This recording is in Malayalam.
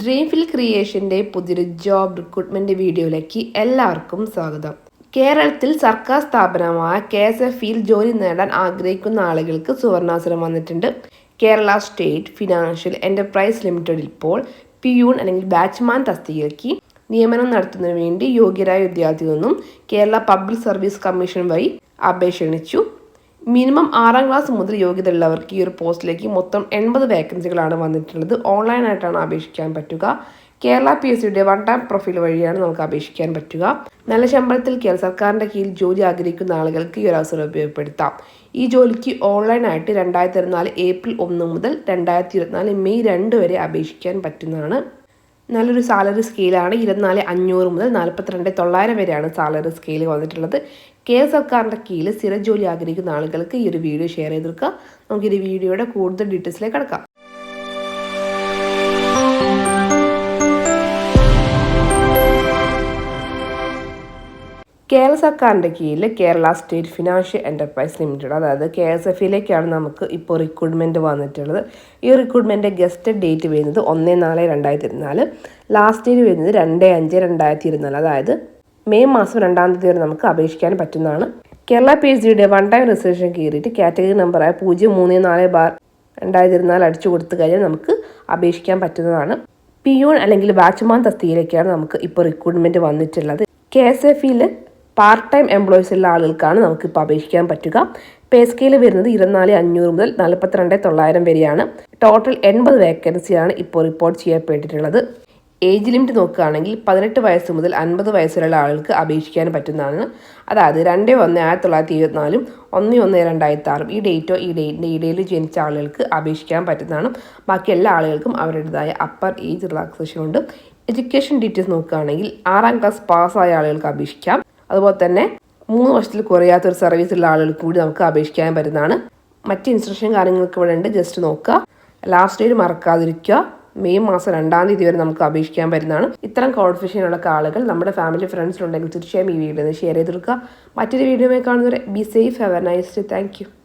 ഡ്രീംഫിൽ ക്രിയേഷന്റെ പുതിയൊരു ജോബ് റിക്രൂട്ട്മെന്റ് വീഡിയോയിലേക്ക് എല്ലാവർക്കും സ്വാഗതം. കേരളത്തിൽ സർക്കാർ സ്ഥാപനമായ കെ എസ് എഫ് ജോലി നേടാൻ ആഗ്രഹിക്കുന്ന ആളുകൾക്ക് സുവർണാവസരം വന്നിട്ടുണ്ട്. കേരള സ്റ്റേറ്റ് ഫിനാൻഷ്യൽ എന്റർപ്രൈസ് ലിമിറ്റഡിൽ ഇപ്പോൾ പിയൂൺ അല്ലെങ്കിൽ ബാച്ച്മാൻ തസ്തികയ്ക്ക് നിയമനം നടത്തുന്നതിന് വേണ്ടി യോഗ്യരായ വിദ്യാർത്ഥികളൊന്നും കേരള പബ്ലിക് സർവീസ് കമ്മീഷൻ വഴി അപേക്ഷ മിനിമം ആറാം ക്ലാസ് മുതൽ യോഗ്യത ഉള്ളവർക്ക് ഈ ഒരു പോസ്റ്റിലേക്ക് മൊത്തം എൺപത് വേക്കൻസികളാണ് വന്നിട്ടുള്ളത്. ഓൺലൈനായിട്ടാണ് അപേക്ഷിക്കാൻ പറ്റുക. കേരള പി എസ് സിയുടെ വൺ ടൈം പ്രൊഫൈൽ വഴിയാണ് നമുക്ക് അപേക്ഷിക്കാൻ പറ്റുക. നല്ല ശമ്പളത്തിൽ കേരള സർക്കാരിന്റെ കീഴിൽ ജോലി ആഗ്രഹിക്കുന്ന ആളുകൾക്ക് ഈ ഒരു അവസരം ഉപയോഗപ്പെടുത്താം. ഈ ജോലിക്ക് ഓൺലൈനായിട്ട് രണ്ടായിരത്തി ഇരുപത്തിനാല് ഏപ്രിൽ ഒന്ന് മുതൽ രണ്ടായിരത്തി ഇരുപത്തിനാല് മെയ് രണ്ട് വരെ അപേക്ഷിക്കാൻ പറ്റുന്നതാണ്. നല്ലൊരു സാലറി സ്കെയിലാണ്. ഇരുപത്തിനാല് അഞ്ഞൂറ് മുതൽ നാൽപ്പത്തിരണ്ട് തൊള്ളായിരം വരെയാണ് സാലറി സ്കെയിൽ വന്നിട്ടുള്ളത്. കേരള സർക്കാരിന്റെ കീഴിൽ സ്ഥിര ജോലി ആഗ്രഹിക്കുന്ന ആളുകൾക്ക് ഈ ഒരു വീഡിയോ ഷെയർ ചെയ്തെടുക്കുക നമുക്ക് ഈ വീഡിയോയുടെ കൂടുതൽ ഡീറ്റെയിൽസിലേക്ക് കിടക്കാം. കേരള സർക്കാരിന്റെ കീഴിൽ Kerala state financial enterprise limited അതായത് കെ എസ് എഫിലേക്കാണ് നമുക്ക് ഇപ്പോൾ റിക്രൂട്ട്മെന്റ് വന്നിട്ടുള്ളത്. ഈ റിക്രൂട്ട്മെന്റ് ഗസ്റ്റ് ഡേറ്റ് വരുന്നത് ഒന്ന് നാല് രണ്ടായിരത്തി ഇരുപത്തിനാല് ലാസ്റ്റ് ഡേറ്റ് വരുന്നത് രണ്ട് അഞ്ച് രണ്ടായിരത്തി ഇരുപത്തിനാല് അതായത് മെയ് മാസം രണ്ടാം തീയതി വരെ നമുക്ക് അപേക്ഷിക്കാൻ പറ്റുന്നതാണ്. കേരള പി എച്ച് ഡിയുടെ വൺ ടൈം രജിസ്ട്രേഷൻ കയറിയിട്ട് കാറ്റഗറി നമ്പറായ പൂജ്യം മൂന്ന് നാല് ബാർ രണ്ടായിരത്തി ഇരുപത്തിനാല് അടിച്ചു കൊടുത്തു കഴിഞ്ഞാൽ നമുക്ക് അപേക്ഷിക്കാൻ പറ്റുന്നതാണ്. പിയൂൺ അല്ലെങ്കിൽ ബാച്ച്മാൻ തസ്തികയിലേക്കാണ് നമുക്ക് ഇപ്പോൾ റിക്രൂട്ട്മെന്റ് വന്നിട്ടുള്ളത്. കെ എസ് എഫ് ഇയിൽ പാർട്ട് ടൈം എംപ്ലോയീസ് ഉള്ള ആളുകൾക്കാണ് നമുക്കിപ്പോൾ അപേക്ഷിക്കാൻ പറ്റുക. പേ സ്കെയിൽ വരുന്നത് ഇരുപത്തിനാല് അഞ്ഞൂറ് മുതൽ നാൽപ്പത്തിരണ്ട് തൊള്ളായിരം വരെയാണ്. ടോട്ടൽ എൺപത് വേക്കൻസിയാണ് ഇപ്പോൾ റിപ്പോർട്ട് ചെയ്യപ്പെട്ടിട്ടുള്ളത്. ഏജ് ലിമിറ്റ് നോക്കുകയാണെങ്കിൽ പതിനെട്ട് വയസ്സ് മുതൽ അൻപത് വയസ്സുള്ള ആളുകൾക്ക് അപേക്ഷിക്കാൻ പറ്റുന്നതാണ്. അതായത് രണ്ട് ഒന്ന് ആയിരത്തി തൊള്ളായിരത്തി ഇരുപത്തിനാലും ഒന്ന് ഒന്ന് രണ്ടായിരത്തി ആറും ഈ ഡേറ്റോ ഈ ഡേറ്റിന്റെ ഇടയിൽ ജനിച്ച ആളുകൾക്ക് അപേക്ഷിക്കാൻ പറ്റുന്നതാണ്. ബാക്കി എല്ലാ ആളുകൾക്കും അവരുടേതായ അപ്പർ ഏജ് റിലാക്സേഷൻ ഉണ്ട്. എഡ്യൂക്കേഷൻ ഡീറ്റെയിൽസ് നോക്കുകയാണെങ്കിൽ ആറാം ക്ലാസ് പാസ്സായ ആളുകൾക്ക് അപേക്ഷിക്കാം. അതുപോലെ തന്നെ മൂന്ന് വർഷത്തിൽ കുറയാത്ത ഒരു സർവീസുള്ള ആളുകൾക്ക് കൂടി നമുക്ക് അപേക്ഷിക്കാൻ പറ്റുന്നതാണ്. മറ്റ് ഇൻസ്ട്രക്ഷൻ കാര്യങ്ങൾക്ക് ഇവിടെ ഉണ്ട്. ജസ്റ്റ് നോക്കുക. ലാസ്റ്റ് ഡേറ്റ് മറക്കാതിരിക്കുക. മെയ് മാസം രണ്ടാം തീയതി വരെ നമുക്ക് അപേക്ഷിക്കാൻ പറ്റുന്നതാണ്. ഇത്തരം ക്വാളിഫിക്കേഷനുള്ള ആളുകൾ നമ്മുടെ ഫാമിലി ഫ്രണ്ട്സിലുണ്ടെങ്കിൽ തീർച്ചയായും ഈ വീഡിയോ ഷെയർ ചെയ്ത് കൊടുക്കുക. മറ്റൊരു വീഡിയോയുമായി കാണുന്നവരെ be safe have a nice day thank